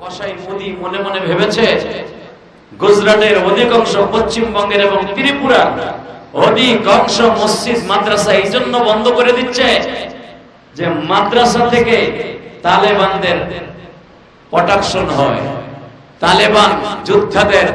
কসাই মোদি মনে মনে ভেবেছে, গুজরাটের অধিকাংশ পশ্চিমবঙ্গের এবং ত্রিপুরা অধিকাংশ মসজিদ মাদ্রাসা এই জন্য বন্ধ করে দিচ্ছে যে মাদ্রাসা থেকে তালেবানদের প্রোটেকশন হয়, তালেবান যোদ্ধাদের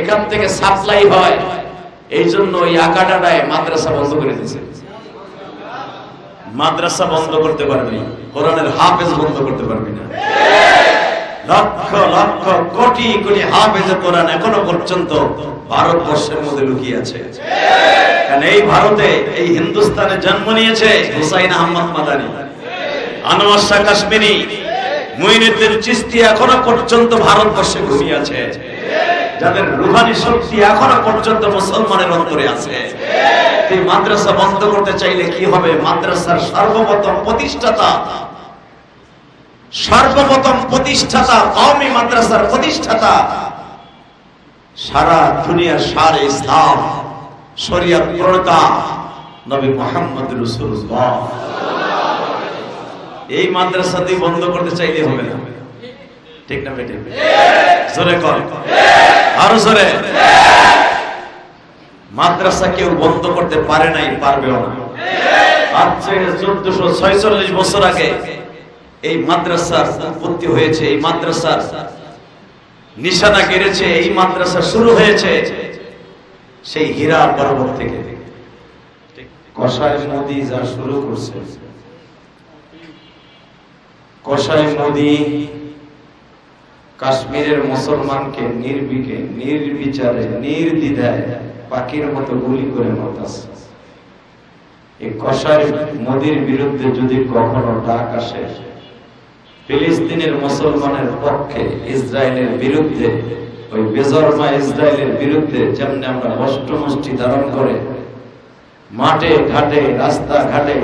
এখান থেকে সাপ্লাই হয়, এই জন্য ওই আকাডাডায় মাদ্রাসা বন্ধ করে দিয়েছে। মাদ্রাসা বন্ধ করতে পারবি কোরআনের হাফেজ বন্ধ করতে পারবি না। লক্ষ লক্ষ, কোটি কোটি হাফেজ কোরআন এখনও পর্যন্ত ভারতবর্ষের মধ্যে লুকিয়ে আছে। কারণ এই ভারতে এই হিন্দুস্তানে জন্ম নিয়েছে হুসাইন আহমদ মাদানি, আনোয়ার শাহ কাশ্মীরি, মুইনুদ্দিন চিস্তি এখনও পর্যন্ত ভারতবর্ষে ঘুমিয়ে আছে। যাদের রুহানি শক্তি এখনও পর্যন্ত মুসলমানের অন্তরে আছে। এই মাদ্রাসা বন্ধ করতে চাইলে কি হবে? মাদ্রাসার সর্বপ্রথম প্রতিষ্ঠাতা সর্বপ্রথম প্রতিষ্ঠাতা, কওমি মাদ্রাসার প্রতিষ্ঠাতা, সারা দুনিয়ার সারে ইসলাম, শরিয়ত প্রণেতা নবী মোহাম্মদ রাসূলুল্লাহ। এই মাদ্রাসা তুই বন্ধ করতে চাইলে হবে না। ঠিক না বেটে? জোরে কর। আরও জোরে। মাদ্রাসা কেউ বন্ধ করতে পারে নাই, পারবেও না। আজ চোদ্দশো ছয়চল্লিশ বছর আগে এই মাদ্রাসার উৎপত্তি হয়েছে, এই মাদ্রাসার নিশানা গেড়েছে এই মাদ্রাসা শুরু হয়েছে সেই হীরা পর্বত থেকে। কষায় মোদি যা শুরু করছে। কষায় কাশ্মীরের মুসলমানকে নির্বিকে, নির্বিচারে, নির্দ্বিধায় পাখির মতো গুলি করে মারতাছে। এই কষায় মোদির বিরুদ্ধে যদি কখনো ডাক আসে ফিলিস্তিনের মুসলমানের পক্ষে ইসরায়েলের বিরুদ্ধে, ওই বেজরমা ইসরায়েলের বিরুদ্ধে যেমনি আমরা অষ্টমষ্টি ধারণ করে, মাঠে, ঘাটে রাস্তা ঘাটে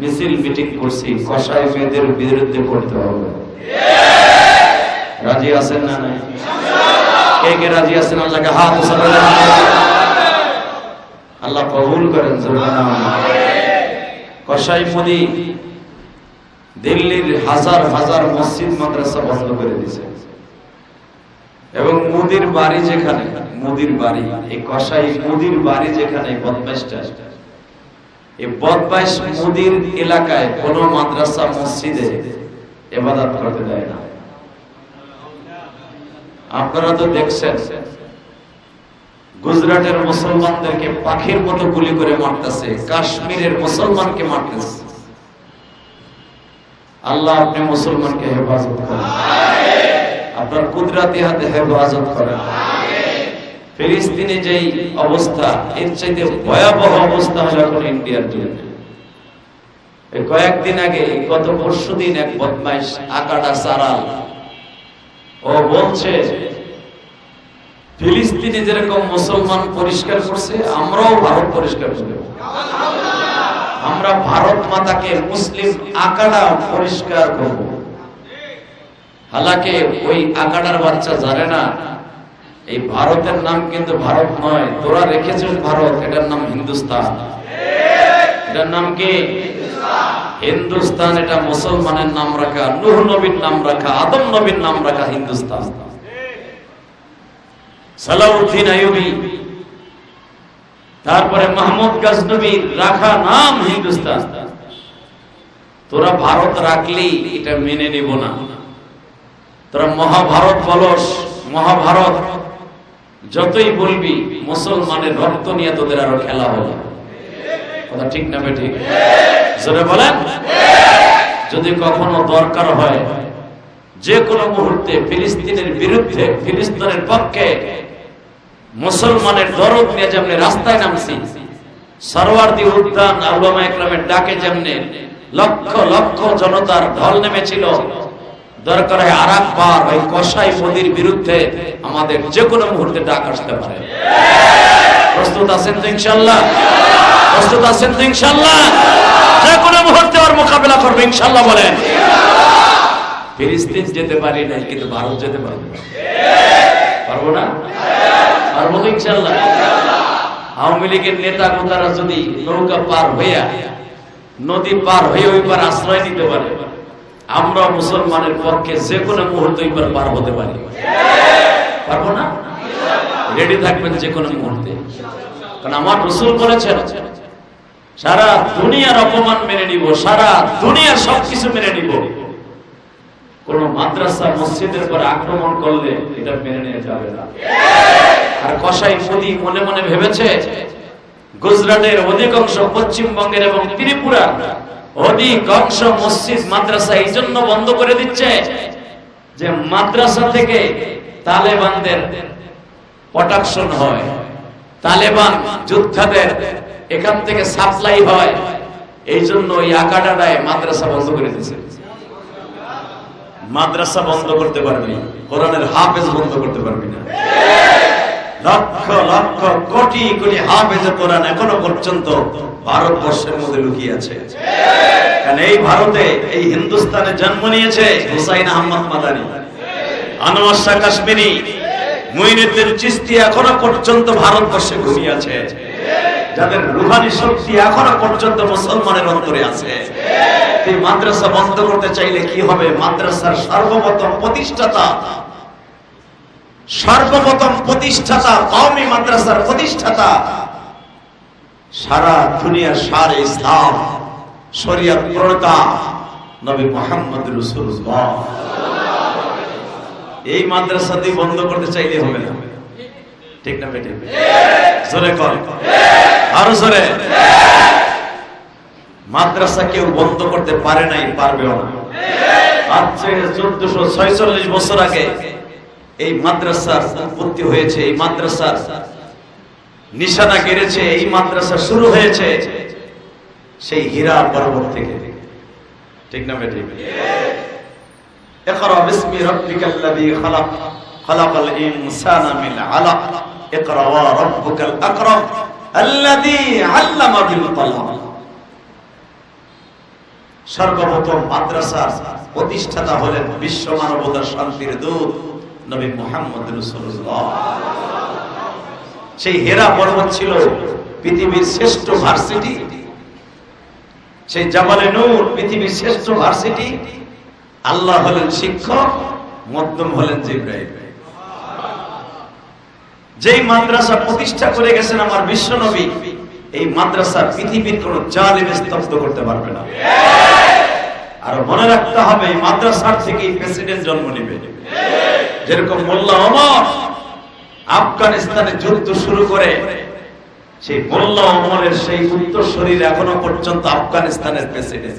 মিছিল মিটিং করছি কষায় মেয়েদের বিরুদ্ধে করতে হবে। রাজি আছেন না নাই? কে কে রাজি আছেন? আল্লাহকে হাত আল্লাহ কবুল করেন মোদি দিল্লির হাজার হাজার মসজিদ মাদ্রাসা বন্ধ করে দিয়েছে। এবং মুদির বাড়ি যেখানে, মুদির বাড়ি, এই কসাই মুদির বাড়ি যেখানে বদমাইশটা, এই বদমাইশ মুদির এলাকায় কোন মাদ্রাসা, মসজিদে এবাদত করতে দেয় না। আপনারা তো দেখছেন, গুজরাটের মুসলমানদেরকে পাখির মতো গুলি করে মারতেছে, কাশ্মীরের মুসলমানকে মারতেছে। আল্লাহ আপনি মুসলমানকে হেফাজত করেন। আপনার কুদরাতি হাতে হেফাজত করেন। ফিলিস্তিনে যেই অবস্থা, এর চাইতে ভয়াবহ অবস্থা হলো এখন ইন্ডিয়ার জন্য কয়েকদিন আগে, গত পরশু দিন এক বদমাইশ আকাডা সারাল, ও বলছে, ফিলিস্তিনে যেরকম মুসলমান পরিষ্কার করছে, আমরাও ভারত পরিষ্কার করব আমরা ভারত মাতাকে মুসলিম আকাডা পরিষ্কার করব। হালাকে ওই আকাডার বাচ্চা জানে না। এই ভারতের নাম কিন্তু ভারত নয়। তোরা রেখেছিস ভারত, এটার নাম হিন্দুস্তান। এটার নাম কি? হিন্দুস্তান, এটা মুসলমানের নাম রাখা, নূহ নবীর নাম রাখা, আদম নবীর নাম রাখা হিন্দুস্তান। সালাউদ্দিন আইয়ুবী তারপরে মাহমুদ গজনবী রাখা নাম হিন্দুস্তান। তোরা ভারত রাখলি, এটা মেনে নিব না। তোরা মহাভারত বলস, মহাভারত, যতই বলবি, মুসলমানের রক্ত নিয়ে তোদের আরও খেলা হবে। কথা ঠিক না ঠিক জোরে বলেন? যদি কখনো দরকার হয়, যে কোনো মুহূর্তে ফিলিস্তিনের বিরুদ্ধে, ফিলিস্তিনের পক্ষে মুসলমানের দরদ নিয়ে যেমনি রাস্তায় নামছি সরওয়ার্দি উদ্যান আউলামা একরামের ডাকে যেমনি লক্ষ লক্ষ জনতার ঢল নেমেছিল, দরকার হয় আর একবার ওই কসাই মোদির বিরুদ্ধে আমাদের যে কোনো মুহূর্তে ডাক আসতে পারে। প্রস্তুত আছেন তো ইনশাল্লাহ প্রস্তুত আছেন তো ইনশাল্লাহ যে কোনো মুহূর্তে ওর মোকাবেলা করবে ইনশাল্লাহ বলেন। ফিলিস্তিন যেতে পারি নাই, কিন্তু ভারত যেতে পারব। পারব না? পারব তো ইনশাল্লাহ আওয়ামী লীগের নেতা কোতারা যদি নৌকা পার হইয়া নদী পার হয়ে ওই পার আশ্রয় নিতে পারে, আমরা মুসলমানের পক্ষে যে কোনো মুহূর্তে এবার পার হতে পারি। পারব না? রেডি থাকবেন যে কোনো মুহূর্তে। কারণ আমার রসুল বলেছেন, সারা দুনিয়ার অপমান মেনে নিব, সারা দুনিয়ার সবকিছু মেনে নিব। কোন মাদ্রাসা মসজিদের পর আক্রমণ করলে এটা মেনে যাবে না। আর কসাই মোদি মনে মনে ভেবেছে, গুজরাটের অধিকাংশ পশ্চিমবঙ্গের এবং ত্রিপুরা অধিকাংশ মসজিদ মাদ্রাসা এই জন্য বন্ধ করে দিচ্ছে যে মাদ্রাসা থেকে তালেবানদের প্রোটেকশন হয়, তালেবান যোদ্ধাদের এখান থেকে সাপ্লাই হয়, এই জন্য ওই আকাডাডায় মাদ্রাসা বন্ধ করে দিয়েছে। মাদ্রাসা বন্ধ করতে পারবি, কোরআনের হাফেজ বন্ধ করতে পারবি না। লক্ষ লক্ষ, কোটি কোটি হাফেজ কোরআন এখনও পর্যন্ত ভারতবর্ষের মধ্যে লুকিয়ে আছে। এই ভারতে এই হিন্দুস্তানে জন্ম নিয়েছে হুসাইন আহমদ মাদানী, আনোয়ার শাহ কাশ্মীরি মুইনুদ্দিন চিস্তি এখনও পর্যন্ত ভারতবর্ষে ঘুমিয়ে আছে। যাদের রুহানি শক্তি এখনও পর্যন্ত মুসলমানের অন্তরে আছে। এই মাদ্রাসা বন্ধ করতে চাইলে কি হবে? মাদ্রাসার সর্বপ্রথম প্রতিষ্ঠাতা সর্বপ্রথম প্রতিষ্ঠাতা কওমি মাদ্রাসার প্রতিষ্ঠাতা সারা দুনিয়ার সারে ইসলাম, শরিয়ত প্রণেতা নবী মোহাম্মদ রাসূলুল্লাহ। এই মাদ্রাসা দিয়ে বন্ধ করতে চাইলে হবে না। ঠিক না বেটে? জোরে কর। আরো জোরে মাদ্রাসা কেউ বন্ধ করতে পারে নাই পারবেও না আজ থেকে চোদ্দশো ছয়চল্লিশ বছর আগে এই মাদ্রাসার উৎপত্তি হয়েছে এই মাদ্রাসার নিশানা কেড়েছে এই মাদ্রাসা শুরু হয়েছে সেই হীরা পর্বত থেকে ঠিক না বেটি اقرأ باسم ربك الذي خلق خلق الإنسان من علق اقرأ وربك الأكرم الذي علم بالقلم সর্বপ্রথম মাদ্রাসার প্রতিষ্ঠাতা হলেন বিশ্ব মানবতার শান্তির দূত নবী মুহাম্মদ সেই হেরা পর্বত ছিল পৃথিবীর শ্রেষ্ঠ ভার্সিটি। সেই জামালে নূর পৃথিবীর শ্রেষ্ঠ ভার্সিটি। আল্লাহ হলেন শিক্ষক, মধ্যম হলেন জিব্রাইল। যেই মাদ্রাসা প্রতিষ্ঠা করে গেছেন আমার বিশ্ব নবী এই মাদ্রাসা পৃথিবীর কোন জালিম স্তব্ধ করতে পারবে না। আর মনে রাখতে হবে, এই মাদ্রাসার থেকেই প্রেসিডেন্ট জন্ম নেবে। যেরকম মোল্লা ওমর আফগানিস্তানে যুদ্ধ শুরু করে, সেই মোল্লা ওমরের সেই উত্তর শরীর এখনও পর্যন্ত আফগানিস্তানের প্রেসিডেন্ট।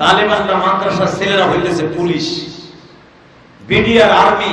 তালিবানরা মাদ্রাসার ছেলেরা হইতেছে পুলিশ, বিডিআর আর্মি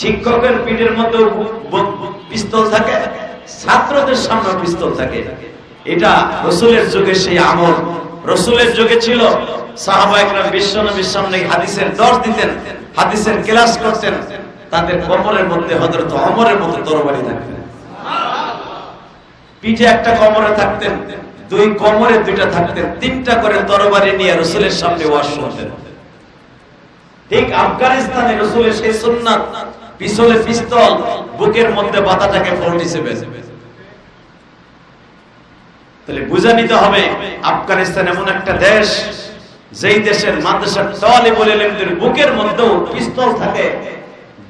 শিক্ষকের পিঠের মধ্যে পিস্তল থাকে, ছাত্রদের সামনে পিস্তল থাকে। এটা রসুলের যুগে সেই আমল। রসুলের যুগে ছিল, সাহাবা একরাম বিশ্বনবীর সামনে হাদিসের দর্শ দিতেন, হাদিসের ক্লাস করতেন, তাদের কমরের মধ্যে হযরত ওমরের মতো তরবারি থাকতেন। পিঠে একটা কমরে থাকতেন, দুই কমরে দুইটা থাকতেন, তিনটা করে তরবারি নিয়ে রসুলের সামনে ওয়াজ শুনতেন। ঠিক আফগানিস্তানে রসুলের সেই সুন্নাত, পিছলে পিস্তল, বুকের মধ্যে বাতাটাকে ফোর্টি সেভেন তাহলে বুঝে নিতে হবে, আফগানিস্তান এমন একটা দেশ, যেই দেশের মাদ্রাসার তলে বলে বুকের মধ্যেও পিস্তল থাকে।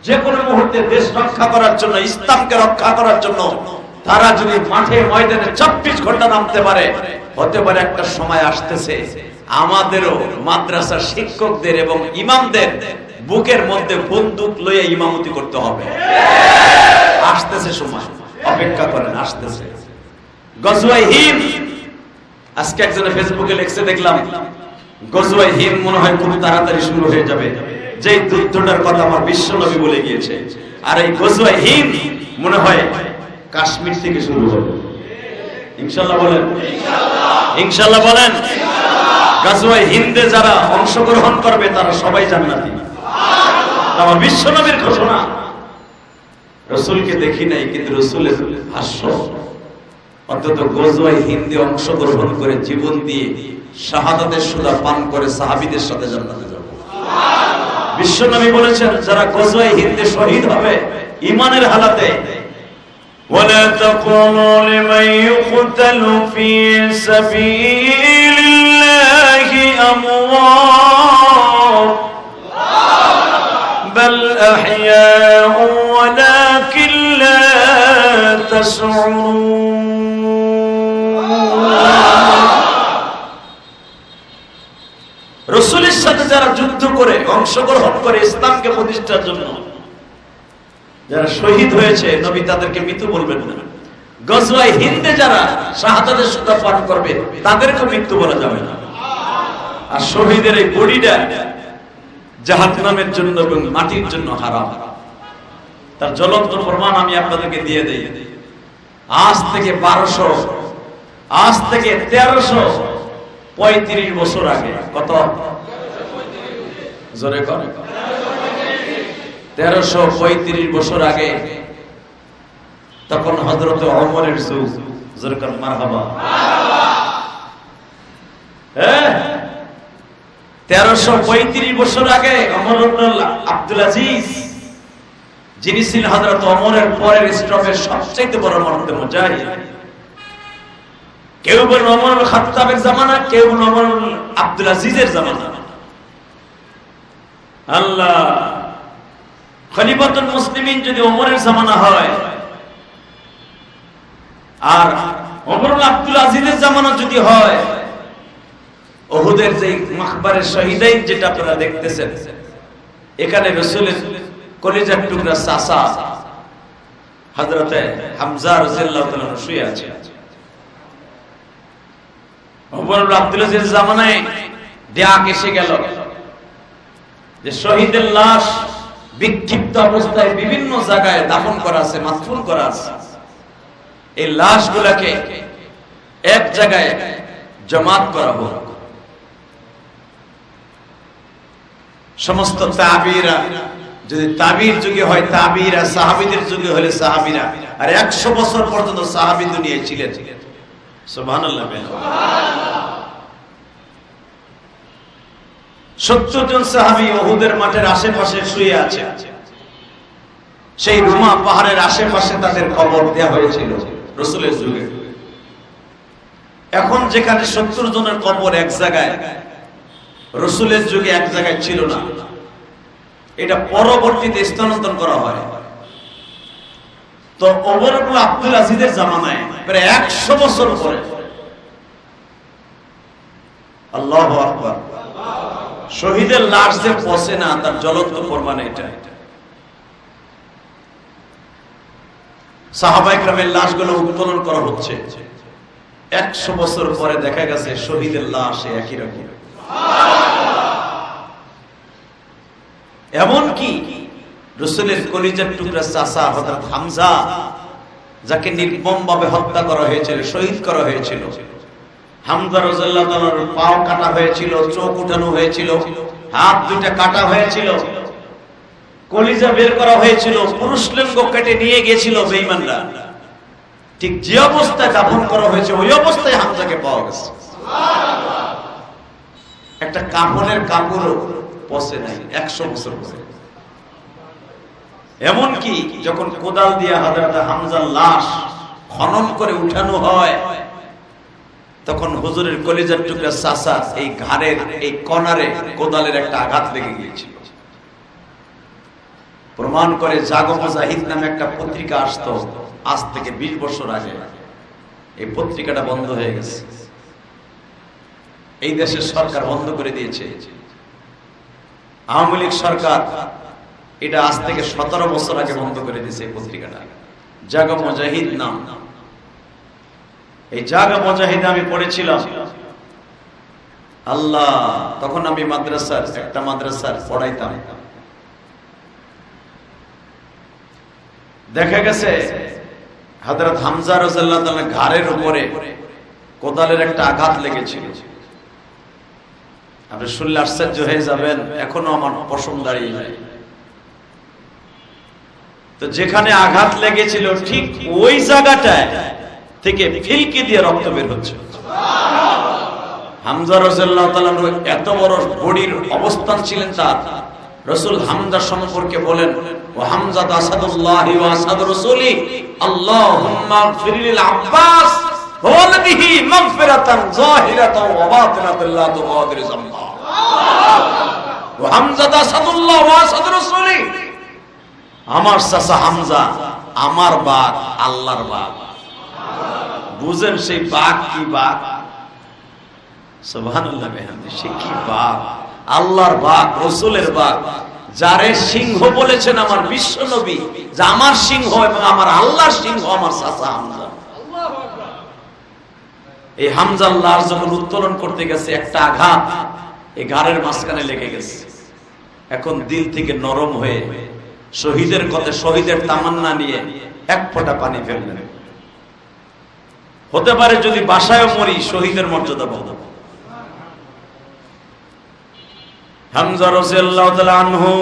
যে কোনো মুহূর্তে দেশ রক্ষা করার জন্য, ইসলামকে রক্ষা করার জন্য তারা যদি মাঠে ময়দানে চব্বিশ ঘণ্টা নামতে পারে, হতে পারে একটা সময় আসতেছে। আমাদেরও মাদ্রাসার শিক্ষকদের এবং ইমামদের বুকের মধ্যে বন্দুক লয়ে ইমামতি করতে হবে। আসতেছে সময়। অপেক্ষা করেন, আসতেছে। গজওয়াই হিম আজকে একজনে ফেসবুকে লিখছে, দেখলাম, গজওয়াই হিম মনে হয় খুব তাড়াতাড়ি শুরু হয়ে যাবে। যে যুদ্ধটার কথা আমার বিশ্ব নবী বলে গিয়েছে। আর এই গজওয়াই হিম মনে হয় কাশ্মীর থেকে শুরু হবে। ইনশাল্লাহ বলেন। ইনশাল্লাহ বলেন। গাজওয়াই হিন্দে যারা অংশগ্রহণ করবে তারা সবাই জান্নাতি আমার বিশ্ব নবীর ঘোষণা রসুলকে দেখি নাই কিন্তু রসুলের ভাষ্য অন্তত গজওয়াই হিন্দে অংশগ্রহণ করে জীবন দিয়ে শাহাদাতের সুদা পান করে সাহাবিদের সাথে জান্নাতে যাব বিশ্বনবী বলেছেন যারা গজওয়াই হিন্দে শহীদ হবে ইমানের হালাতে ولا تقولوا لمن يقتل في سبيل الله أموات بل أحياء ولكن لا تشعرون রসুলের সাথে যারা যুদ্ধ করে অংশগ্রহণ করে ইসলামকে প্রতিষ্ঠার জন্য যারা শহীদ হয়েছে নবী তাদেরকে মৃত্যু বলবেন না গজওয়াই হিন্দে যারা শাহাদাতের সুতা পান করবে তাদেরকে মৃত্যু বলা যাবে না আর শহীদের এই বডিটা জাহান্নামের জন্য এবং মাটির জন্য হারাম। তার জ্বলন্ত প্রমাণ আমি আপনাদেরকে দিয়ে দেই। আজ থেকে বারোশো, আজ থেকে তেরোশো পঁয়ত্রিশ বছর আগে, কত? জোরে তেরোশো পঁয়ত্রিশ বছর আগে, তখন হজরত অমরের যুগ। জোরে কর মারহাবা। হ্যাঁ? তেরোশো পঁয়ত্রিশ বছর আগে অমর আব্দুল আজিজ, যিনি ছিলেন হজরত অমরের পরের বড় কেউ বলেন অমর খাত্তাবের জামানা, কেউ অমর আব্দুল আজিজের জামানা। আল্লাহ, খলিফাতুল মুসলিমিন যদি ওমরের জামানা হয়, আর ওমরুল আব্দুল আজিজের জামানা যদি হয় ওহুদের যে মাখবারের শহীদাইন যেটা আপনারা দেখতেছেন, এখানে রসুলের কলিজার টুকরা সাসা হযরতে হামজা তাআলা শুয়ে আছে। শহীদের লাশ বিক্ষিপ্ত অবস্থায় বিভিন্ন জায়গায় করা আছে করা আছে। এই এক জায়গায় জমাত করা হোক। সমস্ত তাবিরা, যদি তাবির যুগে হয়, তাবিরা সাহাবিদের যুগে হলে সাহাবিরা। আর একশো বছর পর্যন্ত সাহাবি দুনিয়ায় ছিলেন। সত্তর জন সাহাবি ওহুদের মাঠের আশেপাশে শুয়ে আছে। সেই রুমা পাহাড়ের আশেপাশে তাদের কবর দেওয়া হয়েছিল রসুলের যুগে। এখন যেখানে সত্তর জনের কবর এক জায়গায় রসুলের যুগে এক জায়গায় ছিল না। এটা পরবর্তীতে স্থানান্তর করা হয়। তো ওমরুল আব্দুল আজিজের জামানায় প্রায় একশো বছর পরে আল্লাহ আকবার। শহীদের লাশ যে পচে না, তার জ্বলন্ত এটা। সাহাবাই গ্রামের লাশগুলো উত্তোলন করা হচ্ছে। একশো বছর পরে দেখা গেছে শহীদের লাশ একই রকম। এমন কি রসুলের কলিজার টুকরা চাষা হঠাৎ হামজা, যাকে নির্মম ভাবে হত্যা করা হয়েছিল, শহীদ করা হয়েছিল। কাটা হয়েছিল, চোখ উঠানো হয়েছিল, হাত দুইটা কাটা হয়েছিল, কলিজা বের করা হয়েছিল কেটে নিয়ে ঠিক যে অবস্থায় করা হয়েছে, ওই অবস্থায় পাওয়া গেছে। একটা কাপড়ের কাপড়ও পচে নাই, একশো বছর পরে। এমনকি যখন কোদাল দিয়ে হাজারটা হামজার লাশ খনন করে উঠানো হয়, তখন হুজুরের কলিজার টুকরা চাষা এই ঘাড়ের, এই কনারে কোদালের একটা আঘাত লেগে গিয়েছিল। প্রমাণ করে জাগো মুজাহিদ নামে একটা পত্রিকা আসতো, আজ থেকে বিশ বছর আগে। এই পত্রিকাটা বন্ধ হয়ে গেছে। এই দেশের সরকার বন্ধ করে দিয়েছে। আওয়ামী লীগ সরকার এটা আজ থেকে সতেরো বছর আগে বন্ধ করে দিয়েছে এই পত্রিকাটা। জাগো মুজাহিদ নাম। এই জাগা মুজাহিদ আমি পড়েছিলাম। আল্লাহ, তখন আমি মাদ্রাসার, একটা মাদ্রাসার পড়াইতাম। দেখা গেছে, হযরত হামজা তাআলা ঘাড়ের উপরে কোদালের একটা আঘাত লেগেছিল। আপনি শুনলে আশ্চর্য হয়ে যাবেন, এখনও আমার পশম দাঁড়িয়ে যায় তো যেখানে আঘাত লেগেছিল, ঠিক ওই জায়গাটায় থেকে ফিলকি দিয়ে রক্ত বের হচ্ছে। হামজা তাআলা এত বড় বডির অবস্থান ছিলেন তার। রসুল হামজা সম্পর্কে বলেন, ও হামজা আসাদুল্লাহি আসাদ রাসূলি, আল্লাহুম্মা ফিরিল আমার হামজা, আমার বাঘ আল্লাহর বাঘ বুঝেন সেই বাঘ কি বাঘ সিংহ বলেছেন আমার বিশ্ব নবী, যে আমার সিংহ এবং আমার আল্লাহর সিংহ আমার চাচা হামজা। এই হামজার লাশ যখন উত্তোলন করতে গেছে, একটা আঘাত এই ঘাড়ের মাঝখানে লেগে গেছে। এখন দিল থেকে নরম হয়ে শহীদের কথা, শহীদের তামান্না নিয়ে এক ফোঁটা পানি ফেললেন। হতে পারে যদি বাসায় মরি, শহীদের মর্যাদা আনহু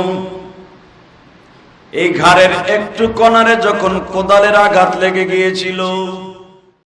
এই ঘাড়ের একটু কনারে যখন কোদালের আঘাত লেগে গিয়েছিল